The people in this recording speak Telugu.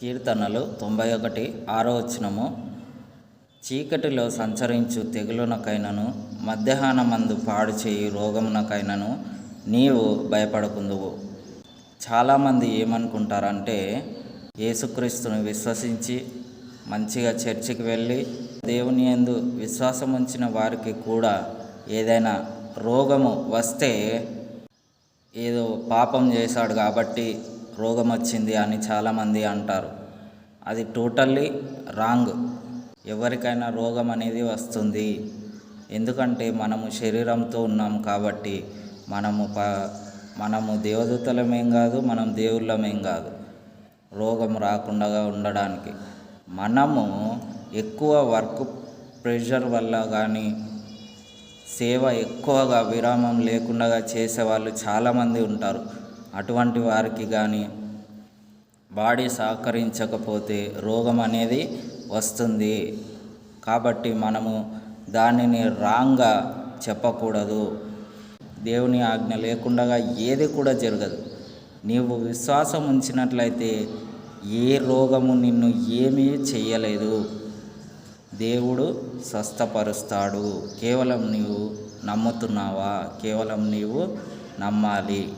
కీర్తనలు తొంభై ఒకటి ఆరో వచనము. చీకటిలో సంచరించు తెగులునకైనను మధ్యాహ్నమందు పాడు చేయి రోగమునకైనను నీవు భయపడకుందువు. చాలామంది ఏమనుకుంటారంటే యేసుక్రీస్తుని విశ్వసించి మంచిగా చర్చికి వెళ్ళి దేవుని యందు విశ్వాసం ఉంచిన వారికి కూడా ఏదైనా రోగము వస్తే ఏదో పాపం చేశాడు కాబట్టి రోగం వచ్చింది అని చాలామంది అంటారు. అది టోటల్లీ రాంగ్. ఎవరికైనా రోగం అనేది వస్తుంది. ఎందుకంటే మనము శరీరంతో ఉన్నాం కాబట్టి మనము ప మనము దేవదూతలమేం కాదు మనం దేవుళ్ళమేం కాదు. రోగం రాకుండా ఉండడానికి. మనము ఎక్కువ వర్క్ ప్రెషర్ వల్ల కానీ సేవ ఎక్కువగా విరామం లేకుండా చేసేవాళ్ళు చాలామంది ఉంటారు. అటువంటి వారికి కానీ బాడీ సహకరించకపోతే రోగం అనేది వస్తుంది. కాబట్టి మనము దానిని రాంగ్గా చెప్పకూడదు. దేవుని ఆజ్ఞ లేకుండా ఏది కూడా జరగదు. నీవు విశ్వాసం ఉంచినట్లయితే ఏ రోగము నిన్ను ఏమీ చేయలేదు. దేవుడు స్వస్థపరుస్తాడు. కేవలం నీవు నమ్ముతున్నావా? కేవలం నీవు నమ్మాలి.